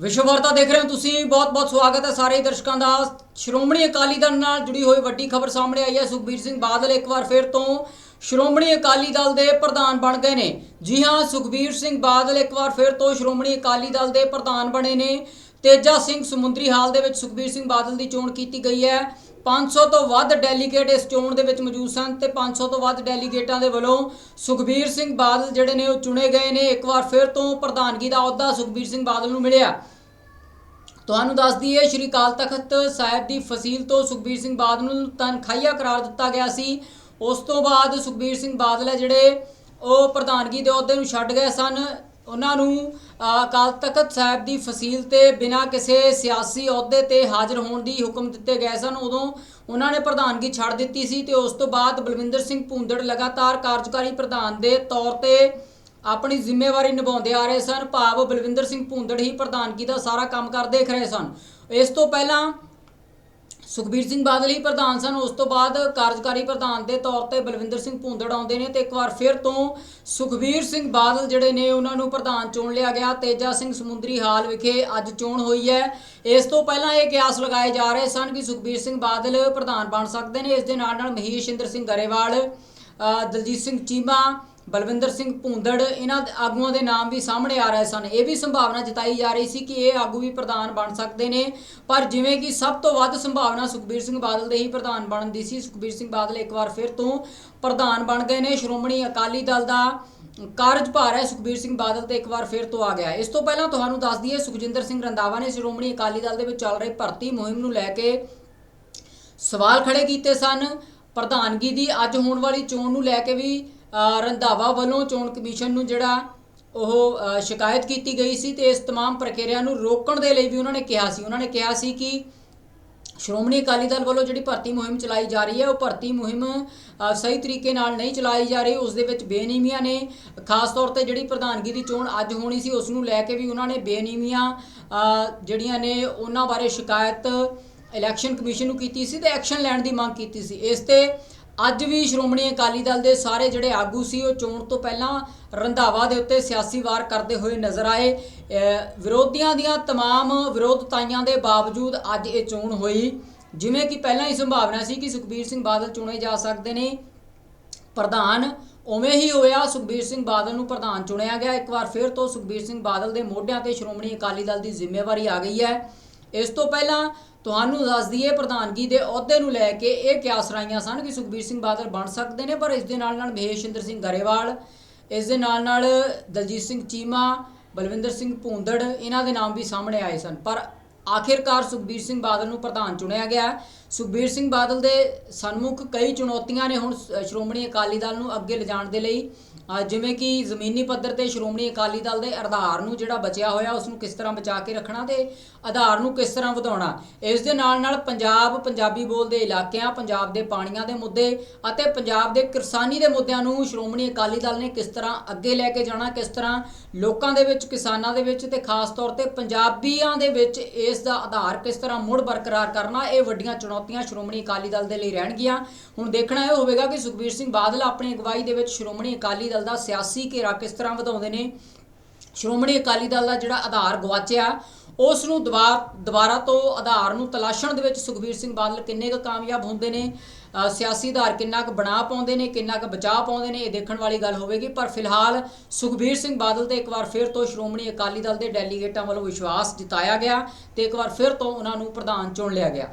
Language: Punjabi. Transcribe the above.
ਵਿਸ਼ਵ ਵਾਰਤਾ ਦੇਖ ਰਹੇ ਹੋ ਤੁਸੀਂ ਬਹੁਤ-ਬਹੁਤ ਸਵਾਗਤ ਹੈ ਸਾਰੇ ਦਰਸ਼ਕਾਂ ਦਾ। ਸ਼੍ਰੋਮਣੀ ਅਕਾਲੀ ਦਲ ਨਾਲ ਜੁੜੀ ਹੋਈ ਵੱਡੀ ਖਬਰ ਸਾਹਮਣੇ ਆਈ ਹੈ। ਸੁਖਬੀਰ ਸਿੰਘ ਬਾਦਲ ਇੱਕ ਵਾਰ ਫਿਰ ਤੋਂ ਸ਼੍ਰੋਮਣੀ ਅਕਾਲੀ ਦਲ ਦੇ ਪ੍ਰਧਾਨ ਬਣ ਗਏ ਨੇ। ਜੀ ਹਾਂ, ਸੁਖਬੀਰ ਸਿੰਘ ਬਾਦਲ ਇੱਕ ਵਾਰ ਫਿਰ ਤੋਂ ਸ਼੍ਰੋਮਣੀ ਅਕਾਲੀ ਦਲ ਦੇ ਪ੍ਰਧਾਨ ਬਣੇ ਨੇ। ਤੇਜਾ ਸਿੰਘ ਸਮੁੰਦਰੀ ਹਾਲ ਦੇ ਵਿੱਚ ਸੁਖਬੀਰ ਸਿੰਘ ਬਾਦਲ ਦੀ ਚੋਣ ਕੀਤੀ ਗਈ ਹੈ। 500 ਤੋਂ ਵੱਧ ਡੈਲੀਗੇਟ ਇਸ ਚੋਣ ਦੇ ਵਿੱਚ ਮੌਜੂਦ ਸਨ ਤੇ 500 ਤੋਂ ਵੱਧ ਡੈਲੀਗੇਟਾਂ ਦੇ ਵੱਲੋਂ ਸੁਖਬੀਰ ਸਿੰਘ ਬਾਦਲ ਜਿਹੜੇ ਨੇ ਉਹ ਚੁਣੇ ਗਏ ਨੇ। ਇੱਕ ਵਾਰ ਫਿਰ ਤੋਂ ਪ੍ਰਧਾਨਗੀ ਦਾ ਅਹੁਦਾ ਸੁਖਬੀਰ ਸਿੰਘ ਬਾਦਲ ਨੂੰ ਮਿਲਿਆ। ਤੁਹਾਨੂੰ ਦੱਸ ਦਈਏ, ਸ਼੍ਰੀ ਅਕਾਲ ਤਖਤ ਸਾਹਿਬ ਦੀ ਫਸੀਲ ਤੋਂ ਸੁਖਬੀਰ ਸਿੰਘ ਬਾਦਲ ਨੂੰ ਤਨਖਾਹੀਆ ਕਰਾਰ ਦਿੱਤਾ ਗਿਆ ਸੀ। ਉਸ ਤੋਂ ਬਾਅਦ ਸੁਖਬੀਰ ਸਿੰਘ ਬਾਦਲ ਹੈ ਜਿਹੜੇ, ਉਹ ਪ੍ਰਧਾਨਗੀ ਦੇ ਅਹੁਦੇ ਨੂੰ ਛੱਡ ਗਏ ਸਨ। ਉਹਨਾਂ ਨੂੰ ਅਕਾਲ ਤਖਤ ਸਾਹਿਬ ਦੀ ਫਸੀਲ ਤੇ ਬਿਨਾਂ ਕਿਸੇ ਸਿਆਸੀ ਅਹੁਦੇ ਤੇ ਹਾਜ਼ਰ ਹੋਣ ਦੀ ਹੁਕਮ ਦਿੱਤੇ ਗਏ ਸਨ, ਉਦੋਂ ਉਹਨਾਂ ਨੇ ਪ੍ਰਧਾਨਗੀ ਛੱਡ ਦਿੱਤੀ ਸੀ ਤੇ ਉਸ ਤੋਂ ਬਾਅਦ ਬਲਵਿੰਦਰ ਸਿੰਘ ਭੂੰਦੜ ਲਗਾਤਾਰ ਕਾਰਜਕਾਰੀ ਪ੍ਰਧਾਨ ਦੇ ਤੌਰ ਤੇ ਆਪਣੀ ਜ਼ਿੰਮੇਵਾਰੀ ਨਿਭਾਉਂਦੇ ਆ ਰਹੇ ਸਨ। ਭਾਵ ਬਲਵਿੰਦਰ ਸਿੰਘ ਭੁੰਦੜ ਹੀ ਪ੍ਰਧਾਨਗੀ ਦਾ ਸਾਰਾ ਕੰਮ ਕਰ ਦੇਖ ਰਹੇ ਸਨ। ਇਸ ਤੋਂ ਪਹਿਲਾਂ ਸੁਖਬੀਰ ਸਿੰਘ ਬਾਦਲ ਹੀ ਪ੍ਰਧਾਨ ਸਨ। ਉਸ ਤੋਂ ਬਾਅਦ ਕਾਰਜਕਾਰੀ ਪ੍ਰਧਾਨ ਦੇ ਤੌਰ ਤੇ ਬਲਵਿੰਦਰ ਸਿੰਘ ਭੁੰਦੜ ਆਉਂਦੇ ਨੇ ਤੇ ਇੱਕ ਵਾਰ ਫਿਰ ਤੋਂ ਸੁਖਬੀਰ ਸਿੰਘ ਬਾਦਲ ਜਿਹੜੇ ਨੇ ਉਹਨਾਂ ਨੂੰ ਪ੍ਰਧਾਨ ਚੁਣ ਲਿਆ ਗਿਆ। ਤੇਜਾ ਸਿੰਘ ਸਮੁੰਦਰੀ ਹਾਲ ਵਿਖੇ ਅੱਜ ਚੋਣ ਹੋਈ ਹੈ। ਇਸ ਤੋਂ ਪਹਿਲਾਂ ਇਹ ਕਿਆਸ ਲਗਾਏ ਜਾ ਰਹੇ ਸਨ ਕਿ ਸੁਖਬੀਰ ਸਿੰਘ ਬਾਦਲ ਪ੍ਰਧਾਨ ਬਣ ਸਕਦੇ ਨੇ। ਇਸ ਦੇ ਨਾਲ ਨਾਲ ਮਹੀਸ਼ ਇੰਦਰ ਸਿੰਘ ਗਰੇਵਾਲ ਦਲਜੀਤ ਸਿੰਘ ਚੀਮਾ ਬਲਵਿੰਦਰ ਸਿੰਘ ਭੁੰਦੜ, ਇਹਨਾਂ ਆਗੂਆਂ ਦੇ ਨਾਮ ਵੀ ਸਾਹਮਣੇ ਆ ਰਹੇ ਸਨ। ਇਹ ਵੀ ਸੰਭਾਵਨਾ ਜਤਾਈ ਜਾ ਰਹੀ ਸੀ ਕਿ ਇਹ ਆਗੂ ਵੀ ਪ੍ਰਧਾਨ ਬਣ ਸਕਦੇ ਨੇ। ਪਰ ਜਿਵੇਂ ਕਿ ਸਭ ਤੋਂ ਵੱਧ ਸੰਭਾਵਨਾ ਸੁਖਬੀਰ ਸਿੰਘ ਬਾਦਲ ਦੇ ਹੀ ਪ੍ਰਧਾਨ ਬਣਨ ਦੀ ਸੀ। ਸੁਖਬੀਰ ਸਿੰਘ ਬਾਦਲ ਇੱਕ ਵਾਰ ਫਿਰ ਤੋਂ ਪ੍ਰਧਾਨ ਬਣ ਗਏ ਨੇ। ਸ਼੍ਰੋਮਣੀ ਅਕਾਲੀ ਦਲ ਦਾ ਕਾਰਜਭਾਰ ਹੈ। ਸੁਖਬੀਰ ਸਿੰਘ ਬਾਦਲ ਤੇ ਇੱਕ ਵਾਰ ਫਿਰ ਤੋਂ ਆ ਗਿਆ ਇਸ ਤੋਂ ਪਹਿਲਾਂ ਤੁਹਾਨੂੰ ਦੱਸ ਦਈਏ, ਸੁਖਜਿੰਦਰ ਸਿੰਘ ਰੰਦਾਵਾ ਨੇ ਸ਼੍ਰੋਮਣੀ ਅਕਾਲੀ ਦਲ ਦੇ ਵਿੱਚ ਚੱਲ ਰਹੀ ਭਰਤੀ ਮੁਹਿੰਮ ਨੂੰ ਲੈ ਕੇ ਸਵਾਲ ਖੜੇ ਕੀਤੇ ਸਨ। ਪ੍ਰਧਾਨਗੀ ਦੀ ਅੱਜ ਹੋਣ ਵਾਲੀ ਚੋਣ ਨੂੰ ਲੈ ਕੇ ਵੀ ਰੰਧਾਵਾ ਵੱਲੋਂ ਚੋਣ ਕਮਿਸ਼ਨ ਨੂੰ ਜਿਹੜਾ ਉਹ ਅ, ਸ਼ਿਕਾਇਤ ਕੀਤੀ ਗਈ ਸੀ ਤੇ ਇਸ तमाम ਪ੍ਰਕਿਰਿਆ ਨੂੰ ਰੋਕਣ ਦੇ ਲਈ ਵੀ ਉਹਨਾਂ ਨੇ ਕਿਹਾ ਸੀ ਉਹਨਾਂ ਨੇ ਕਿਹਾ ਸੀ ਕਿ ਸ਼੍ਰੋਮਣੀ ਅਕਾਲੀ ਦਲ ਵੱਲੋਂ ਜਿਹੜੀ ਭਰਤੀ ਮੁਹਿੰਮ ਚਲਾਈ ਜਾ ਰਹੀ ਹੈ ਉਹ ਭਰਤੀ ਮੁਹਿੰਮ ਅ, ਸਹੀ ਤਰੀਕੇ ਨਾਲ ਨਹੀਂ ਚਲਾਈ ਜਾ ਰਹੀ ਉਸ ਦੇ ਵਿੱਚ ਬੇਨੀਮੀਆਂ ਨੇ ਖਾਸ ਤੌਰ ਤੇ ਜਿਹੜੀ ਪ੍ਰਧਾਨਗੀ ਦੀ ਚੋਣ ਅੱਜ ਹੋਣੀ ਸੀ ਉਸ ਨੂੰ ਲੈ ਕੇ ਵੀ ਉਹਨਾਂ ਨੇ ਬੇਨੀਮੀਆਂ ਅ, ਜਿਹੜੀਆਂ ਨੇ ਉਹਨਾਂ ਬਾਰੇ ਸ਼ਿਕਾਇਤ ਇਲੈਕਸ਼ਨ ਕਮਿਸ਼ਨ ਨੂੰ ਕੀਤੀ ਸੀ ਤੇ ਐਕਸ਼ਨ ਲੈਣ ਦੀ ਮੰਗ ਕੀਤੀ ਸੀ ਇਸ ਤੇ ਅੱਜ ਵੀ ਸ਼੍ਰੋਮਣੀ ਅਕਾਲੀ ਦਲ ਦੇ ਸਾਰੇ ਜਿਹੜੇ ਆਗੂ ਸੀ ਉਹ ਚੋਣ ਤੋਂ ਪਹਿਲਾਂ ਰੰਧਾਵਾ ਦੇ ਉੱਤੇ ਸਿਆਸੀ ਵਾਰ ਕਰਦੇ ਹੋਏ ਨਜ਼ਰ ਆਏ ਅਹ ਵਿਰੋਧੀਆਂ ਦੀਆਂ तमाम ਵਿਰੋਧਤਾਈਆਂ ਦੇ ਬਾਵਜੂਦ ਅੱਜ ਇਹ ਚੋਣ ਹੋਈ ਜਿਵੇਂ ਕਿ ਪਹਿਲਾਂ ਹੀ ਸੰਭਾਵਨਾ ਸੀ ਕਿ ਸੁਖਬੀਰ ਸਿੰਘ ਬਾਦਲ ਚੁਣੇ ਜਾ ਸਕਦੇ ਨੇ ਪ੍ਰਧਾਨ ਉਵੇਂ ਹੀ ਹੋਇਆ ਸੁਖਬੀਰ ਸਿੰਘ ਬਾਦਲ ਨੂੰ ਪ੍ਰਧਾਨ ਚੁਣਿਆ ਗਿਆ ਇੱਕ ਵਾਰ ਫਿਰ ਤੋਂ ਸੁਖਬੀਰ ਸਿੰਘ ਬਾਦਲ ਦੇ ਮੋਢਿਆਂ ਤੇ ਸ਼੍ਰੋਮਣੀ ਅਕਾਲੀ ਦਲ ਦੀ ਜ਼ਿੰਮੇਵਾਰੀ ਆ ਗਈ ਹੈ ਇਸ ਤੋਂ ਪਹਿਲਾਂ ਤੁਹਾਨੂੰ ਦੱਸ ਦਈਏ ਪ੍ਰਧਾਨਗੀ ਦੇ ਅਹੁਦੇ ਨੂੰ ਲੈ ਕੇ ਇਹ ਕਿਆਸ ਰਾਈਆਂ ਸਨ ਕਿ ਸੁਖਬੀਰ ਸਿੰਘ ਬਾਦਲ ਬਣ ਸਕਦੇ ਨੇ, ਪਰ ਇਸ ਦੇ ਨਾਲ ਨਾਲ ਮਹੇਸ਼ਿੰਦਰ ਸਿੰਘ ਗਰੇਵਾਲ, ਇਸ ਦੇ ਨਾਲ ਨਾਲ ਦਲਜੀਤ ਸਿੰਘ ਚੀਮਾ, ਬਲਵਿੰਦਰ ਸਿੰਘ ਭੂੰਦੜ, ਇਹਨਾਂ ਦੇ ਨਾਮ ਵੀ ਸਾਹਮਣੇ ਆਏ ਸਨ। ਪਰ ਆਖਿਰਕਾਰ ਸੁਖਬੀਰ ਸਿੰਘ ਬਾਦਲ ਨੂੰ ਪ੍ਰਧਾਨ ਚੁਣਿਆ ਗਿਆ ਸੁਖਬੀਰ ਸਿੰਘ ਬਾਦਲ ਦੇ ਸਨਮੁਖ ਕਈ ਚੁਣੌਤੀਆਂ ਨੇ ਹੁਣ ਸ- ਸ਼੍ਰੋਮਣੀ ਅਕਾਲੀ ਦਲ ਨੂੰ ਅੱਗੇ ਲਿਜਾਣ ਦੇ ਲਈ। ਜਿਵੇਂ ਕਿ ਜ਼ਮੀਨੀ ਪੱਧਰ ਤੇ ਸ਼੍ਰੋਮਣੀ ਅਕਾਲੀ ਦਲ ਦੇ ਆਧਾਰ ਨੂੰ ਜਿਹੜਾ ਬਚਿਆ ਹੋਇਆ, ਉਸ ਨੂੰ ਕਿਸ ਤਰ੍ਹਾਂ ਬਚਾ ਕੇ ਰੱਖਣਾ ਤੇ ਆਧਾਰ ਨੂੰ ਕਿਸ ਤਰ੍ਹਾਂ ਵਧਾਉਣਾ। ਇਸ ਦੇ ਨਾਲ ਨਾਲ ਪੰਜਾਬ, ਪੰਜਾਬੀ ਬੋਲਦੇ ਇਲਾਕਿਆਂ, ਪੰਜਾਬ ਦੇ ਪਾਣੀਆਂ ਦੇ ਮੁੱਦੇ ਅਤੇ ਪੰਜਾਬ ਦੇ ਕਿਸਾਨੀ ਦੇ ਮੁੱਦਿਆਂ ਨੂੰ ਸ਼੍ਰੋਮਣੀ ਅਕਾਲੀ ਦਲ ਨੇ ਕਿਸ ਤਰ੍ਹਾਂ ਅੱਗੇ ਲੈ ਕੇ ਜਾਣਾ, ਕਿਸ ਤਰ੍ਹਾਂ ਲੋਕਾਂ ਦੇ ਵਿੱਚ, ਕਿਸਾਨਾਂ ਦੇ ਵਿੱਚ ਤੇ ਖਾਸ ਤੌਰ ਤੇ ਪੰਜਾਬੀਆਂ ਦੇ ਵਿੱਚ ਇਸ ਇਸ ਦਾ ਆਧਾਰ ਕਿਸ ਤਰ੍ਹਾਂ ਮੁੜ ਬਰਕਰਾਰ ਕਰਨਾ, ਇਹ ਵੱਡੀਆਂ ਚੁਣੌਤੀਆਂ ਸ਼੍ਰੋਮਣੀ ਅਕਾਲੀ ਦਲ ਦੇ ਲਈ ਰਹਿਣਗੀਆਂ। ਹੁਣ ਦੇਖਣਾ ਇਹ ਹੋਵੇਗਾ ਕਿ ਸੁਖਬੀਰ ਸਿੰਘ ਬਾਦਲ ਆਪਣੀ ਅਗਵਾਈ ਦੇ ਵਿੱਚ ਸ਼੍ਰੋਮਣੀ ਅਕਾਲੀ ਦਲ ਦਾ ਸਿਆਸੀ ਘੇਰਾ ਕਿਸ ਤਰ੍ਹਾਂ ਵਧਾਉਂਦੇ ਨੇ। ਸ਼੍ਰੋਮਣੀ ਅਕਾਲੀ ਦਲ ਦਾ ਜਿਹੜਾ ਆਧਾਰ ਗਵਾਚਿਆ ਉਸ ਨੂੰ ਦੁਬਾਰਾ ਦੁਬਾਰਾ ਤੋਂ ਆਧਾਰ ਨੂੰ ਤਲਾਸ਼ਣ ਦੇ ਵਿੱਚ ਸੁਖਬੀਰ ਸਿੰਘ ਬਾਦਲ ਕਿੰਨੇ ਕੁ ਕਾਮਯਾਬ ਹੁੰਦੇ ਨੇ? ਸਿਆਸੀ ਆਧਾਰ ਕਿੰਨਾ ਕੁ ਬਣਾ ਪਾਉਂਦੇ ਨੇ, ਕਿੰਨਾ ਕੁ ਬਚਾ ਪਾਉਂਦੇ ਨੇ, ਇਹ ਦੇਖਣ ਵਾਲੀ ਗੱਲ ਹੋਵੇਗੀ। ਪਰ ਫਿਲਹਾਲ ਸੁਖਬੀਰ ਸਿੰਘ ਬਾਦਲ ਤੇ ਇੱਕ ਵਾਰ ਫਿਰ ਤੋਂ ਸ਼੍ਰੋਮਣੀ ਅਕਾਲੀ ਦਲ ਦੇ ਡੈਲੀਗੇਟਾਂ ਵੱਲੋਂ ਵਿਸ਼ਵਾਸ ਜਿਤਾਇਆ ਗਿਆ ਤੇ ਇੱਕ ਵਾਰ ਫਿਰ ਤੋਂ ਉਹਨਾਂ ਨੂੰ ਪ੍ਰਧਾਨ ਚੁਣ ਲਿਆ ਗਿਆ।